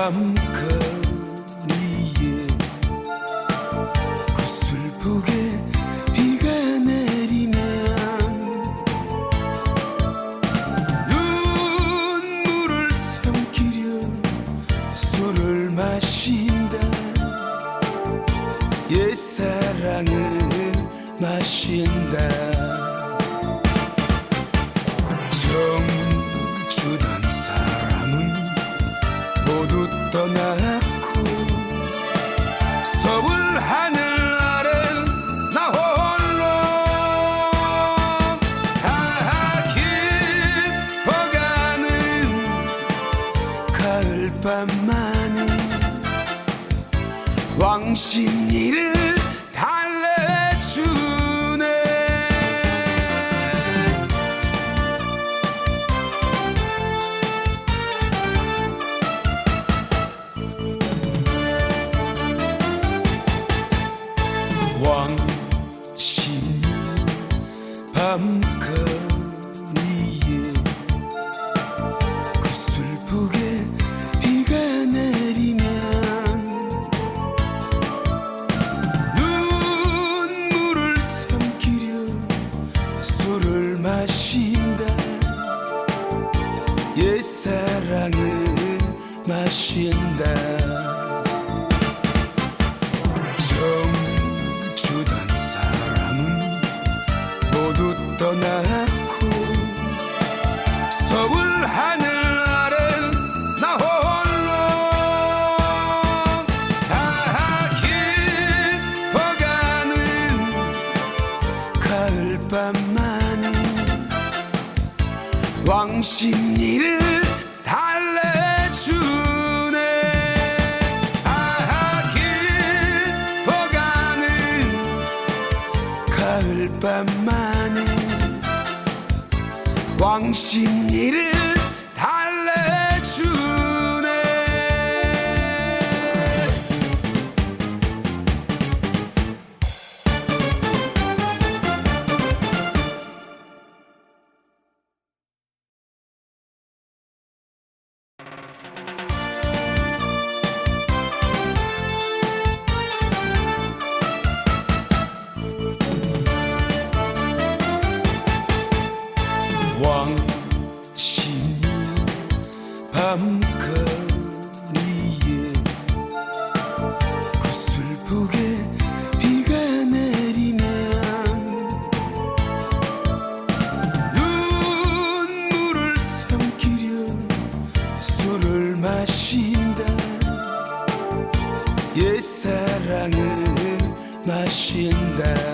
밤거리에 구슬프게 비가 내리면 눈물을 삼키려 술을 마신다. 옛사랑을 마신다 떠났고 서울 하늘 아래 나 홀로 다 깊어가는 가을밤만은 왕십리를 사랑을 마신다. 정 주던 사람은 모두 떠났고 서울 하늘 아래 나 홀로 다 깊어가는 가을밤만은 왕십리를 밤만은 왕십리를 왕신 밤거리에 구슬프게 비가 내리면 눈물을 삼키려 술을 마신다. 옛사랑을 마신다